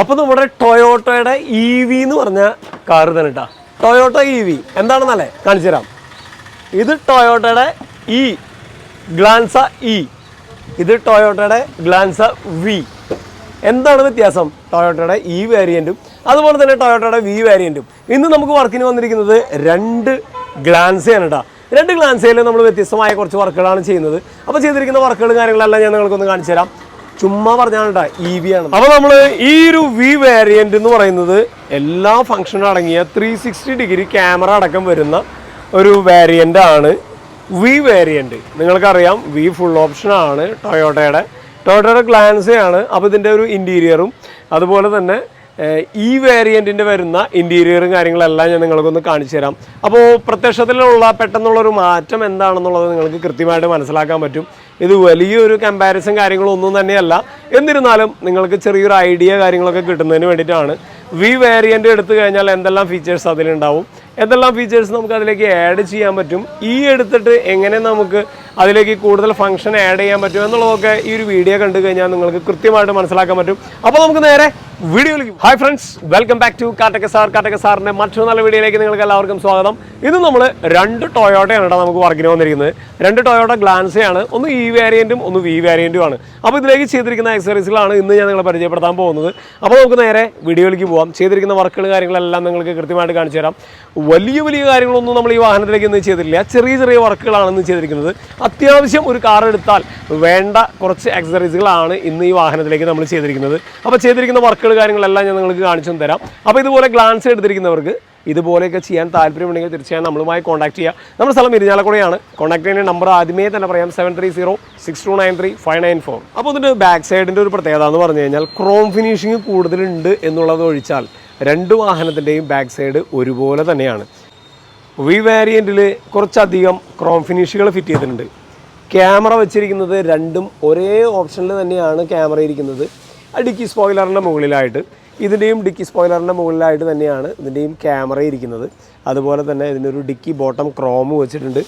അപ്പോൾ നമ്മുടെ ടൊയോട്ടോയുടെ E V എന്ന് പറഞ്ഞ കാറ് തന്നെ കേട്ടോ ടൊയോട്ടോ ഇ വി എന്താണെന്നല്ലേ? കാണിച്ചു തരാം. ഇത് ടൊയോട്ടയുടെ ഇ ഗ്ലാൻസ ഇ ഇത് ടൊയോട്ടയുടെ ഗ്ലാൻസ വി എന്താണ് വ്യത്യാസം? ടൊയോട്ടയുടെ ഇ വേരിയന്റും അതുപോലെ തന്നെ ടൊയോട്ടയുടെ വി വേരിയന്റും ഇന്ന് നമുക്ക് വർക്കിന് വന്നിരിക്കുന്നത് രണ്ട് ഗ്ലാൻസയാണ് കേട്ടോ രണ്ട് ഗ്ലാൻസയിൽ നമ്മൾ വ്യത്യസ്തമായ കുറച്ച് വർക്കുകളാണ് ചെയ്യുന്നത്. അപ്പോൾ ചെയ്തിരിക്കുന്ന വർക്കുകളും കാര്യങ്ങളെല്ലാം ഞാൻ നിങ്ങൾക്കൊന്ന് കാണിച്ചു തരാം. ചുമ്മാ പറഞ്ഞാണ്ടാ ഇ വി ആണ്. അപ്പോൾ നമ്മൾ ഈ ഒരു വി വേരിയന്റ് എന്ന് പറയുന്നത് എല്ലാ ഫംഗ്ഷനും അടങ്ങിയ ത്രീ സിക്സ്റ്റി ഡിഗ്രി ക്യാമറ അടക്കം വരുന്ന ഒരു വേരിയന്റ് ആണ് വി വേരിയന്റ് നിങ്ങൾക്കറിയാം വി ഫുൾ ഓപ്ഷൻ ആണ് ടൊയോട്ടയുടെ ടൊയോട്ടയുടെ ഗ്ലാൻസയാണ് അപ്പോൾ ഇതിന്റെ ഒരു ഇന്റീരിയറും അതുപോലെ തന്നെ ഈ വേരിയന്റിന്റെ വരുന്ന ഇന്റീരിയറും കാര്യങ്ങളെല്ലാം ഞാൻ നിങ്ങൾക്കൊന്ന് കാണിച്ചു തരാം. അപ്പോൾ പ്രത്യക്ഷത്തിലുള്ള പെട്ടെന്നുള്ളൊരു മാറ്റം എന്താണെന്നുള്ളത് നിങ്ങൾക്ക് കൃത്യമായിട്ട് മനസ്സിലാക്കാൻ പറ്റും. ഇത് വലിയൊരു കമ്പാരിസൺ കാര്യങ്ങളൊന്നും തന്നെയല്ല. എന്നിരുന്നാലും നിങ്ങൾക്ക് ചെറിയൊരു ഐഡിയ കാര്യങ്ങളൊക്കെ കിട്ടുന്നതിന് വേണ്ടിയിട്ടാണ് വി വേരിയന്റ് എടുത്തു കഴിഞ്ഞാൽ എന്തെല്ലാം ഫീച്ചേഴ്സ് അതിലുണ്ടാവും? എന്തെല്ലാം ഫീച്ചേഴ്സ് നമുക്ക് അതിലേക്ക് ആഡ് ചെയ്യാൻ പറ്റും? ഈ എടുത്തിട്ട് എങ്ങനെ നമുക്ക് അതിലേക്ക് കൂടുതൽ ഫംഗ്ഷൻ ആഡ് ചെയ്യാൻ പറ്റും എന്നുള്ളതൊക്കെ ഈ ഒരു വീഡിയോ കണ്ടു കഴിഞ്ഞാൽ നിങ്ങൾക്ക് കൃത്യമായിട്ട് മനസ്സിലാക്കാൻ പറ്റും. അപ്പോൾ നമുക്ക് നേരെ വീഡിയോയിലേക്ക് hi friends welcome back to Kattakka sir Kattakka സാറിന്റെ മറ്റൊരു നല്ല വീഡിയോയിലേക്ക് നിങ്ങൾക്ക് എല്ലാവർക്കും സ്വാഗതം. ഇന്ന് നമ്മൾ രണ്ട് ടൊയോട്ടയാണ് നമുക്ക് വർക്കിന് വന്നിരിക്കുന്നത്. രണ്ട് ടൊയോട്ട ഗ്ലാൻസയാണ് ഒന്ന് ഇ വേരിയന്റും ഒന്ന് വി വേരിയന്റും ആണ്. അപ്പോൾ ഇതിലേക്ക് ചെയ്തിരിക്കുന്ന എക്സസറീസുകളാണ് ഇന്ന് ഞാൻ നിങ്ങളെ പരിചയപ്പെടുത്താൻ പോകുന്നത്. അപ്പോൾ നമുക്ക് നേരെ വീഡിയോയിലേക്ക് പോകാം ചെയ്തിരിക്കുന്ന വർക്കുകൾ കാര്യങ്ങളെല്ലാം നിങ്ങൾക്ക് കൃത്യമായിട്ട് കാണിച്ചു തരാം. വലിയ വലിയ കാര്യങ്ങളൊന്നും നമ്മൾ ഈ വാഹനത്തിലേക്ക് ഇന്ന് ചെയ്തിട്ടില്ല. ചെറിയ ചെറിയ വർക്കുകളാണ് ഇന്ന് ചെയ്തിരിക്കുന്നത്. അത്യാവശ്യം ഒരു കാർ എടുത്താൽ വേണ്ട കുറച്ച് എക്സസറീസുകളാണ് ഇന്ന് ഈ വാഹനത്തിലേക്ക് നമ്മൾ ചെയ്തിരിക്കുന്നത്. അപ്പോൾ ചെയ്തിരിക്കുന്ന വർക്കുകൾ കാര്യങ്ങളെല്ലാം ഞാൻ നിങ്ങൾക്ക് കാണിച്ചു തരാം. അപ്പോൾ ഇതുപോലെ ഗ്ലാൻസ് എടുത്തിരിക്കുന്നവർക്ക് ഇതുപോലെയൊക്കെ ചെയ്യാൻ താല്പര്യമുണ്ടെങ്കിൽ തീർച്ചയായും നമ്മളുമായി കോൺടാക്ട് ചെയ്യുക നമ്മുടെ സ്ഥലം ഇരിഞ്ഞാലക്കുടയാണ്. കോൺടാക്ട് ചെയ്യുന്ന നമ്പർ ആദ്യമേ തന്നെ പറയാം. Seven three zero six two nine three five nine four അപ്പോൾ ഇതിന്റെ ബാക്ക് സൈഡിന്റെ ഒരു പ്രത്യേകത എന്ന് പറഞ്ഞു കഴിഞ്ഞാൽ ക്രോം ഫിനിഷിങ് കൂടുതലുണ്ട് എന്നുള്ളത് ഒഴിച്ചാൽ രണ്ട് വാഹനത്തിന്റെയും ബാക്ക് സൈഡ് ഒരുപോലെ തന്നെയാണ്. വി വേരിയന്റിൽ കുറച്ചധികം ക്രോം ഫിനിഷുകൾ ഫിറ്റ് ചെയ്തിട്ടുണ്ട്. ക്യാമറ വെച്ചിരിക്കുന്നത് രണ്ടും ഒരേ ഓപ്ഷനിൽ തന്നെയാണ് ക്യാമറ ഇരിക്കുന്നത്. ഡിക്കി സ്പോയിലറിന്റെ മുകളിലായിട്ട്. ഇതിന്റെയും ഡിക്കി സ്പോയിലറിന്റെ മുകളിലായിട്ട് തന്നെയാണ് ഇതിന്റെയും ക്യാമറ ഇരിക്കുന്നത്. അതുപോലെ തന്നെ ഇതിനൊരു ഡിക്കി ബോട്ടം ക്രോം വെച്ചിട്ടുണ്ട്.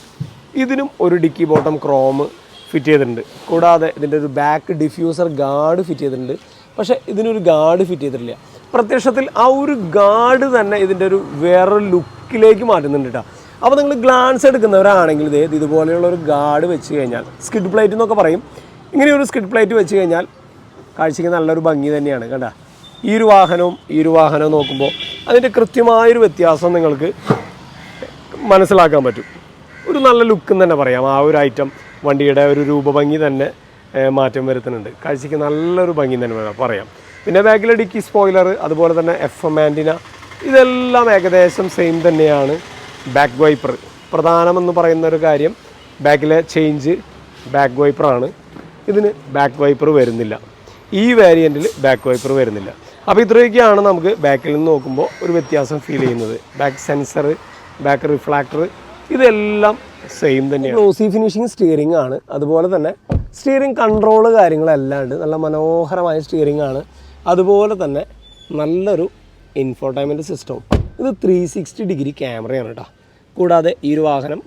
ഇതിനും ഒരു ഡിക്കി ബോട്ടം ക്രോം ഫിറ്റ് ചെയ്തിട്ടുണ്ട്. കൂടാതെ ഇതിന്റെ ഒരു ബാക്ക് ഡിഫ്യൂസർ ഗാർഡ് ഫിറ്റ് ചെയ്തിട്ടുണ്ട്. പക്ഷേ ഇതിനൊരു ഗാർഡ് ഫിറ്റ് ചെയ്തിട്ടില്ല. പ്രത്യക്ഷത്തിൽ ആ ഒരു ഗാർഡ് തന്നെ ഇതിന്റെ ഒരു വേറൊരു ലുക്കിലേക്ക് മാറ്റുന്നുണ്ട് കേട്ടോ. അപ്പോൾ നിങ്ങൾ ഗ്ലാൻസ് എടുക്കുന്നവരാണെങ്കിൽ ഇത് ഇതുപോലെയുള്ള ഒരു ഗാർഡ് വെച്ച് കഴിഞ്ഞാൽ സ്കിഡ് പ്ലേറ്റ് എന്നൊക്കെ പറയും. ഇങ്ങനെ ഒരു സ്കിഡ് പ്ലേറ്റ് വെച്ച് കഴിഞ്ഞാൽ കാഴ്ചയ്ക്ക് നല്ലൊരു ഭംഗി തന്നെയാണ് കണ്ട ഈ ഒരു വാഹനവും ഈ ഒരു വാഹനവും നോക്കുമ്പോൾ അതിന്റെ കൃത്യമായൊരു വ്യത്യാസം നിങ്ങൾക്ക് മനസ്സിലാക്കാൻ പറ്റും. ഒരു നല്ല ലുക്ക് എന്ന് തന്നെ പറയാം. ആ ഒരു ഐറ്റം വണ്ടിയുടെ ഒരു രൂപഭംഗി തന്നെ മാറ്റം വരുത്തുന്നുണ്ട്. കാഴ്ചയ്ക്ക് നല്ലൊരു ഭംഗി തന്നെ പറയാം. പിന്നെ ബാക്കിലെ ഡിക്കി സ്പോയിലർ അതുപോലെ തന്നെ എഫ് എം ആന്റിന ഇതെല്ലാം ഏകദേശം സെയിം തന്നെയാണ്. ബാക്ക് വൈപ്പർ പ്രധാനമെന്ന് പറയുന്ന ഒരു കാര്യം ബാക്കിലെ ചേഞ്ച് ബാക്ക് വൈപ്പറാണ് ഇതിന് ബാക്ക് വൈപ്പർ വരുന്നില്ല. ഈ വേരിയന്റിൽ ബാക്ക് വൈപ്പർ വരുന്നില്ല. അപ്പോൾ ഇത്രയൊക്കെയാണ് നമുക്ക് ബാക്കിൽ നിന്ന് നോക്കുമ്പോൾ ഒരു വ്യത്യാസം ഫീൽ ചെയ്യുന്നത്. ബാക്ക് സെൻസർ ബാക്ക് റിഫ്ലാക്ടർ ഇതെല്ലാം സെയിം തന്നെയാണ്. ഗ്ലോസി ഫിനിഷിങ് സ്റ്റിയറിംഗ് ആണ്. അതുപോലെ തന്നെ സ്റ്റിയറിംഗ് കൺട്രോൾ കാര്യങ്ങളെല്ലാം ഉണ്ട്. നല്ല മനോഹരമായ സ്റ്റിയറിംഗ് ആണ്. അതുപോലെ തന്നെ നല്ലൊരു ഇൻഫോർടൈൻമെന്റ് സിസ്റ്റവും ഇത് ത്രീ സിക്സ്റ്റി ഡിഗ്രി ക്യാമറയാണ് കേട്ടോ കൂടാതെ ഈ ഒരു വാഹനം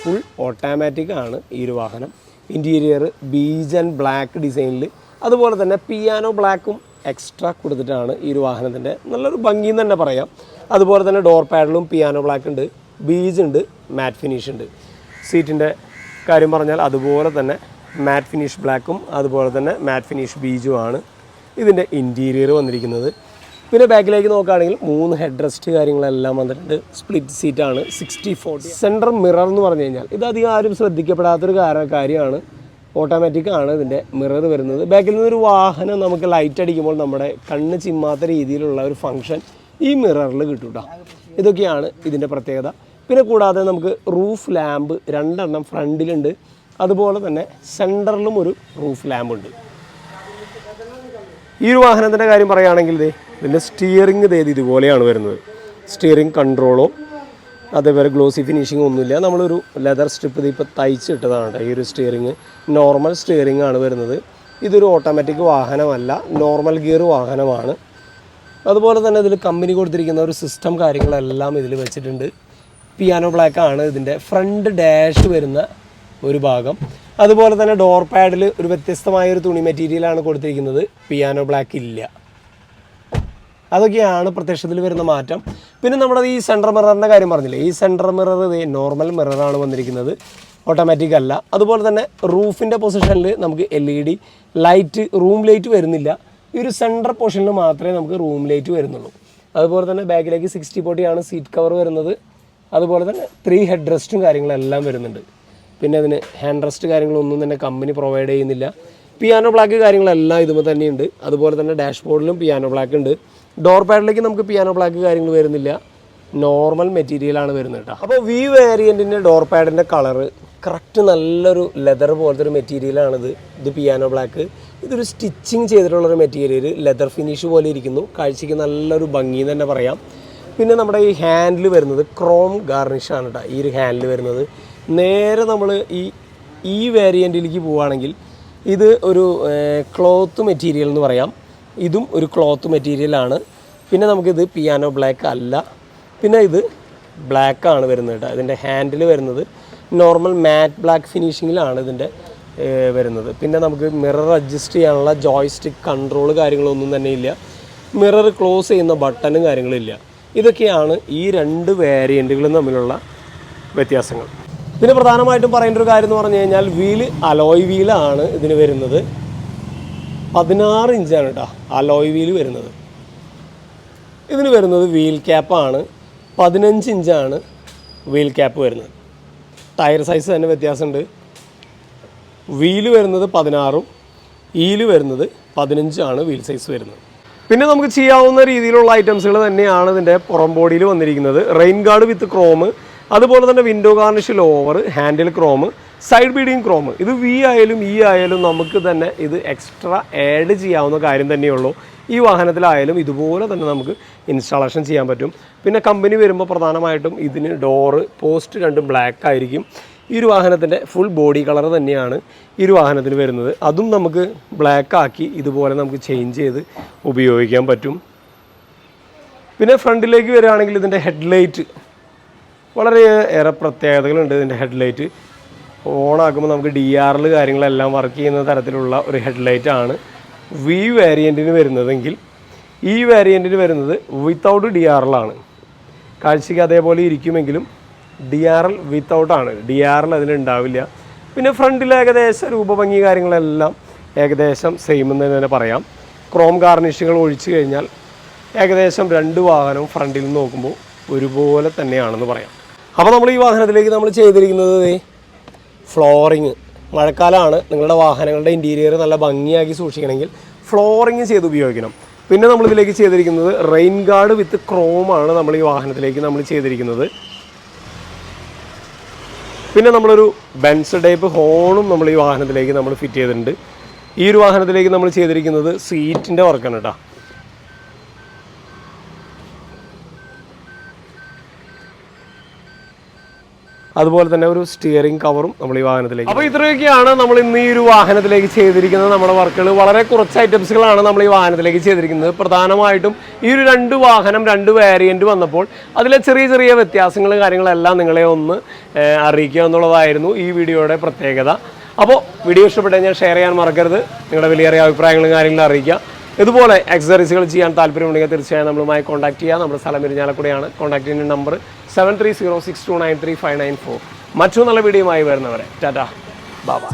ഫുൾ ഓട്ടോമാറ്റിക് ആണ് ഈ ഒരു വാഹനം. ഇന്റീരിയർ ബീജ് ആൻഡ് ബ്ലാക്ക് ഡിസൈനിൽ അതുപോലെ തന്നെ പിയാനോ ബ്ലാക്കും എക്സ്ട്രാ കൊടുത്തിട്ടാണ് ഈ ഒരു വാഹനത്തിന്റെ നല്ലൊരു ഭംഗി എന്ന് തന്നെ പറയാം. അതുപോലെ തന്നെ ഡോർ പാഡലും പിയാനോ ബ്ലാക്ക് ഉണ്ട് ബീജ് ഉണ്ട് മാറ്റ് ഫിനിഷ് ഉണ്ട്. സീറ്റിന്റെ കാര്യം പറഞ്ഞാൽ അതുപോലെ തന്നെ മാറ്റ് ഫിനിഷ് ബ്ലാക്കും അതുപോലെ തന്നെ മാറ്റ് ഫിനിഷ് ബീജുമാണ് ഇതിന്റെ ഇന്റീരിയർ വന്നിരിക്കുന്നത്. പിന്നെ ബാക്കിലേക്ക് നോക്കുകയാണെങ്കിൽ മൂന്ന് ഹെഡ് റെസ്റ്റ് കാര്യങ്ങളെല്ലാം വന്നിട്ടുണ്ട്. സ്പ്ലിറ്റ് സീറ്റാണ് സിക്സ്റ്റി ഫോർ സെന്റർ മിറർ എന്ന് പറഞ്ഞു കഴിഞ്ഞാൽ ഇത് അധികം ആരും ശ്രദ്ധിക്കപ്പെടാത്തൊരു കാര- കാര്യമാണ്. ഓട്ടോമാറ്റിക് ആണ് ഇതിന്റെ മിറർ വരുന്നത്. ബാക്കിൽ നിന്നൊരു വാഹനം നമുക്ക് ലൈറ്റ് അടിക്കുമ്പോൾ നമ്മുടെ കണ്ണ് ചിമ്മാത്ത രീതിയിലുള്ള ഒരു ഫങ്ഷൻ ഈ മിററിൽ കിട്ടും കേട്ടോ ഇതൊക്കെയാണ് ഇതിന്റെ പ്രത്യേകത. പിന്നെ കൂടാതെ നമുക്ക് റൂഫ് ലാമ്പ് രണ്ടെണ്ണം ഫ്രണ്ടിലുണ്ട്. അതുപോലെ തന്നെ സെന്ററിലും ഒരു റൂഫ് ലാമ്പ് ഉണ്ട്. ഈ ഒരു വാഹനത്തിന്റെ കാര്യം പറയുകയാണെങ്കിൽ ദേ ഇതിന്റെ സ്റ്റിയറിംഗ് ദേ ഇതുപോലെയാണ് വരുന്നത്. സ്റ്റിയറിംഗ് കൺട്രോളോ അതേപോലെ ഗ്ലോസി ഫിനിഷിംഗ് ഒന്നുമില്ല. നമ്മളൊരു ലെതർ സ്ട്രിപ്പ് ഇത് ഇപ്പോൾ തയ്ച്ചിട്ടതാണ് ഈ ഒരു സ്റ്റിയറിങ് നോർമൽ സ്റ്റിയറിംഗ് ആണ് വരുന്നത്. ഇതൊരു ഓട്ടോമാറ്റിക് വാഹനമല്ല നോർമൽ ഗിയർ വാഹനമാണ്. അതുപോലെ തന്നെ ഇതിൽ കമ്പനി കൊടുത്തിരിക്കുന്ന ഒരു സിസ്റ്റം കാര്യങ്ങളെല്ലാം ഇതിൽ വെച്ചിട്ടുണ്ട്. പിയാനോ ബ്ലാക്ക് ആണ് ഇതിന്റെ ഫ്രണ്ട് ഡാഷ് വരുന്ന ഒരു ഭാഗം. അതുപോലെ തന്നെ ഡോർ പാഡിൽ ഒരു വ്യത്യസ്തമായ ഒരു തുണി മെറ്റീരിയലാണ് കൊടുത്തിരിക്കുന്നത്. പിയാനോ ബ്ലാക്ക് ഇല്ല. അതൊക്കെയാണ് പ്രത്യക്ഷത്തിൽ വരുന്ന മാറ്റം. പിന്നെ നമ്മുടെ ഈ സെൻട്രൽ മിററിന്റെ കാര്യം പറഞ്ഞില്ലേ? ഈ സെൻട്രൽ മിറർ നോർമൽ മിററാണ് വന്നിരിക്കുന്നത്. ഓട്ടോമാറ്റിക് അല്ല. അതുപോലെ തന്നെ റൂഫിന്റെ പൊസിഷനിൽ നമുക്ക് L E D light room light വരുന്നില്ല. ഈ ഒരു സെൻട്രൽ പൊസിഷനിൽ മാത്രമേ നമുക്ക് റൂം ലൈറ്റ് വരുന്നുള്ളൂ. അതുപോലെ തന്നെ ബാക്കിലേക്ക് സിക്സ്റ്റി ഫോർട്ടിയാണ് സീറ്റ് കവർ വരുന്നത്. അതുപോലെ തന്നെ ത്രീ ഹെഡ് റെസ്റ്റും കാര്യങ്ങളെല്ലാം വരുന്നുണ്ട്. പിന്നെ അതിന് ഹാൻഡ് റെസ്റ്റ് കാര്യങ്ങളൊന്നും തന്നെ കമ്പനി പ്രൊവൈഡ് ചെയ്യുന്നില്ല. പിയാനോ ബ്ലാക്ക് കാര്യങ്ങളെല്ലാം ഇതുമ്പോൾ തന്നെയുണ്ട്. അതുപോലെ തന്നെ ഡാഷ്ബോർഡിലും പിയാനോ ബ്ലാക്ക് ഉണ്ട്. ഡോർ പാഡിലേക്ക് നമുക്ക് പിയാനോ ബ്ലാക്ക് കാര്യങ്ങൾ വരുന്നില്ല. നോർമൽ മെറ്റീരിയലാണ് വരുന്നത് കേട്ടോ അപ്പോൾ വി വേരിയന്റിന്റെ ഡോർ പാഡിന്റെ കളറ് കറക്റ്റ് നല്ലൊരു ലെതർ പോലത്തെ ഒരു മെറ്റീരിയലാണിത് ഇത് പിയാനോ ബ്ലാക്ക് ഇതൊരു സ്റ്റിച്ചിങ് ചെയ്തിട്ടുള്ളൊരു മെറ്റീരിയൽ ലെതർ ഫിനിഷ് പോലെ ഇരിക്കുന്നു. കാഴ്ചയ്ക്ക് നല്ലൊരു ഭംഗി എന്ന് തന്നെ പറയാം. പിന്നെ നമ്മുടെ ഈ ഹാൻഡിൽ വരുന്നത് ക്രോം ഗാർണിഷാണ് കേട്ടോ ഈ ഒരു ഹാൻഡിൽ വരുന്നത്. നേരെ നമ്മൾ ഈ ഈ വേരിയന്റിലേക്ക് പോവുകയാണെങ്കിൽ ഇത് ഒരു ക്ലോത്ത് മെറ്റീരിയൽ എന്ന് പറയാം. ഇതും ഒരു ക്ലോത്ത് മെറ്റീരിയലാണ് പിന്നെ നമുക്കിത് പിയാനോ ബ്ലാക്ക് അല്ല. പിന്നെ ഇത് ബ്ലാക്ക് ആണ് വരുന്നത് കേട്ടോ ഇതിന്റെ ഹാൻഡിൽ വരുന്നത് നോർമൽ മാറ്റ് ബ്ലാക്ക് ഫിനിഷിങ്ങിലാണ് ഇതിന്റെ വരുന്നത്. പിന്നെ നമുക്ക് മിറർ അഡ്ജസ്റ്റ് ചെയ്യാനുള്ള ജോയ്സ്റ്റിക് കൺട്രോൾ കാര്യങ്ങളൊന്നും തന്നെ ഇല്ല. മിറർ ക്ലോസ് ചെയ്യുന്ന ബട്ടണും കാര്യങ്ങളില്ല ഇതൊക്കെയാണ് ഈ രണ്ട് വേരിയന്റുകളും തമ്മിലുള്ള വ്യത്യാസങ്ങൾ. പിന്നെ പ്രധാനമായിട്ടും പറയേണ്ട ഒരു കാര്യം എന്ന് പറഞ്ഞു കഴിഞ്ഞാൽ വീൽ അലോയ് വീലാണ് ഇതിന് വരുന്നത്. പതിനാറ് ഇഞ്ചാണ് കേട്ടോ അലോയ് വീൽ വരുന്നത്. ഇതിന് വരുന്നത് വീൽ ക്യാപ്പാണ് പതിനഞ്ച് ഇഞ്ചാണ് വീൽ ക്യാപ്പ് വരുന്നത്. ടയർ സൈസ് തന്നെ വ്യത്യാസമുണ്ട്. വീൽ വരുന്നത് പതിനാറും ഈൽ വരുന്നത് പതിനഞ്ചാണ് വീൽ സൈസ് വരുന്നത്. പിന്നെ നമുക്ക് ചെയ്യാവുന്ന രീതിയിലുള്ള ഐറ്റംസുകൾ തന്നെയാണ് ഇതിന്റെ പുറം ബോഡിയിൽ വന്നിരിക്കുന്നത്. റെയിൻ ഗാർഡ് വിത്ത് ക്രോം അതുപോലെ തന്നെ window garnish lower handle chrome side beading chrome ഇത് വി ആയാലും ഇ ആയാലും നമുക്ക് തന്നെ ഇത് എക്സ്ട്രാ ആഡ് ചെയ്യാവുന്ന കാര്യം തന്നെയുള്ളൂ ഈ വാഹനത്തിലായാലും ഇതുപോലെ തന്നെ നമുക്ക് ഇൻസ്റ്റാളേഷൻ ചെയ്യാൻ പറ്റും. പിന്നെ കമ്പനി വരുമ്പോൾ പ്രധാനമായിട്ടും ഇതിന് ഡോറ് പോസ്റ്റ് രണ്ടും ബ്ലാക്ക് ആയിരിക്കും. ഈ ഒരു വാഹനത്തിന്റെ ഫുൾ ബോഡി കളർ തന്നെയാണ് ഈ ഒരു വാഹനത്തിന് വരുന്നത്. അതും നമുക്ക് ബ്ലാക്ക് ആക്കി ഇതുപോലെ നമുക്ക് ചേഞ്ച് ചെയ്ത് ഉപയോഗിക്കാൻ പറ്റും. പിന്നെ ഫ്രണ്ടിലേക്ക് വരികയാണെങ്കിൽ ഇതിന്റെ ഹെഡ്ലൈറ്റ് വളരെ ഏറെ പ്രത്യേകതകളുണ്ട് ഇതിന്റെ ഹെഡ്ലൈറ്റ് ഓണാക്കുമ്പോൾ നമുക്ക് ഡി ആറിൽ കാര്യങ്ങളെല്ലാം വർക്ക് ചെയ്യുന്ന തരത്തിലുള്ള ഒരു ഹെഡ്ലൈറ്റ് ആണ് വി വേരിയന്റിന് വരുന്നതെങ്കിൽ ഈ വേരിയന്റിന് വരുന്നത് വിത്തൗട്ട് ഡി ആറിലാണ് കാഴ്ചയ്ക്ക് അതേപോലെ ഇരിക്കുമെങ്കിലും ഡി ആർ എൽ വിത്തൗട്ടാണ് ഡി ആർ എൽ അതിലുണ്ടാവില്ല പിന്നെ ഫ്രണ്ടിൽ ഏകദേശം രൂപഭംഗി കാര്യങ്ങളെല്ലാം ഏകദേശം സെയിം എന്ന് തന്നെ പറയാം. ക്രോം ഗാർണിഷുകൾ ഒഴിച്ചു കഴിഞ്ഞാൽ ഏകദേശം രണ്ട് വാഹനവും ഫ്രണ്ടിൽ നിന്ന് നോക്കുമ്പോൾ ഒരുപോലെ തന്നെയാണെന്ന് പറയാം. അപ്പോൾ നമ്മൾ ഈ വാഹനത്തിലേക്ക് നമ്മൾ ചെയ്തിരിക്കുന്നത് ഫ്ലോറിങ്. മഴക്കാലമാണ് നിങ്ങളുടെ വാഹനങ്ങളുടെ ഇന്റീരിയർ നല്ല ഭംഗിയാക്കി സൂക്ഷിക്കണമെങ്കിൽ ഫ്ലോറിങ് ചെയ്ത് ഉപയോഗിക്കണം. പിന്നെ നമ്മൾ ഇതിലേക്ക് ചെയ്തിരിക്കുന്നത് റെയിൻ ഗാർഡ് വിത്ത് ക്രോമാണ് നമ്മൾ ഈ വാഹനത്തിലേക്ക് നമ്മൾ ചെയ്തിരിക്കുന്നത്. പിന്നെ നമ്മളൊരു ബെൻസ് ടൈപ്പ് ഹോണും നമ്മൾ ഈ വാഹനത്തിലേക്ക് നമ്മൾ ഫിറ്റ് ചെയ്തിട്ടുണ്ട്. ഈ ഒരു വാഹനത്തിലേക്ക് നമ്മൾ ചെയ്തിരിക്കുന്നത് സീറ്റിന്റെ വർക്കാണ് കേട്ടോ അതുപോലെ തന്നെ ഒരു സ്റ്റിയറിംഗ് കവറും നമ്മൾ ഈ വാഹനത്തിലേക്ക് അപ്പോൾ ഇത്രയൊക്കെയാണ് നമ്മൾ ഇന്ന് ഈ ഒരു വാഹനത്തിലേക്ക് ചെയ്തിരിക്കുന്നത്. നമ്മുടെ വർക്കുകൾ വളരെ കുറച്ച് ഐറ്റംസുകളാണ് നമ്മൾ ഈ വാഹനത്തിലേക്ക് ചെയ്തിരിക്കുന്നത്. പ്രധാനമായിട്ടും ഈ ഒരു രണ്ട് വാഹനം രണ്ട് വേരിയന്റ് വന്നപ്പോൾ അതിലെ ചെറിയ ചെറിയ വ്യത്യാസങ്ങൾ കാര്യങ്ങളെല്ലാം നിങ്ങളെ ഒന്ന് അറിയിക്കുക എന്നുള്ളതായിരുന്നു ഈ വീഡിയോയുടെ പ്രത്യേകത. അപ്പോൾ വീഡിയോ ഇഷ്ടപ്പെട്ടു കഴിഞ്ഞാൽ ഷെയർ ചെയ്യാൻ മറക്കരുത്. നിങ്ങളുടെ വലിയ അഭിപ്രായങ്ങളും കാര്യങ്ങളും അറിയിക്കുക. ഇതുപോലെ എക്സസറീസുകൾ ചെയ്യാൻ താല്പര്യമുണ്ടെങ്കിൽ തീർച്ചയായും നമ്മളുമായി കോൺടാക്ട് ചെയ്യുക നമ്മുടെ സ്ഥലം ഇരിഞ്ഞാലക്കുടയാണ് കോൺടാക്ട് ചെയ്യുന്ന number seven three zero six two nine three five nine four മറ്റു നല്ല വീഡിയോയുമായി വരുന്നവരെ. ടാറ്റ. ബാബാ